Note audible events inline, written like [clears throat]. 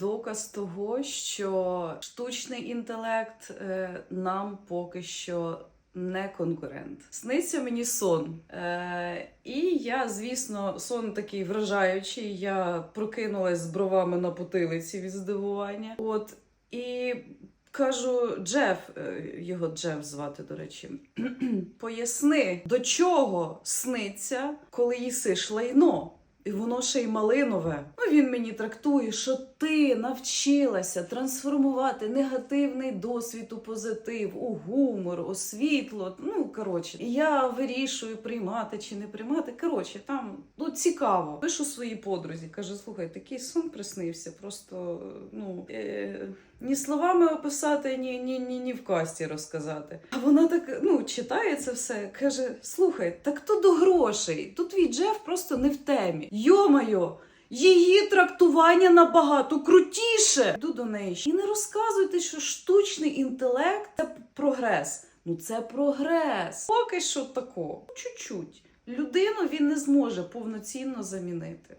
Доказ того, що штучний інтелект е, нам поки що не конкурент. Сниться мені сон. Е, і я, звісно, сон такий вражаючий. Я прокинулась з бровами на потилиці від здивування. От і. Кажу, Джеф, е, його Джеф звати, до речі, [clears throat] поясни, до чого сниться, коли їсиш лайно. І воно ще й малинове. Ну він мені трактує, що ти навчилася трансформувати негативний досвід у позитив, у гумор, у світло. Ну коротше, і я вирішую приймати чи не приймати. Коротше, там ну цікаво. Пишу своїй подрузі. Каже: слухай, такий сон приснився. Просто ну е, ні словами описати, ні, ні, ні, ні в касті розказати. А вона так ну читає це все. каже: слухай, так то до грошей. Тут твій Джеф просто не в темі. Йомайо! Її трактування набагато крутіше. Йду до неї. І не розказуйте, що штучний інтелект це прогрес. Ну це прогрес. Поки що тако. Чуть-чуть. Людину він не зможе повноцінно замінити.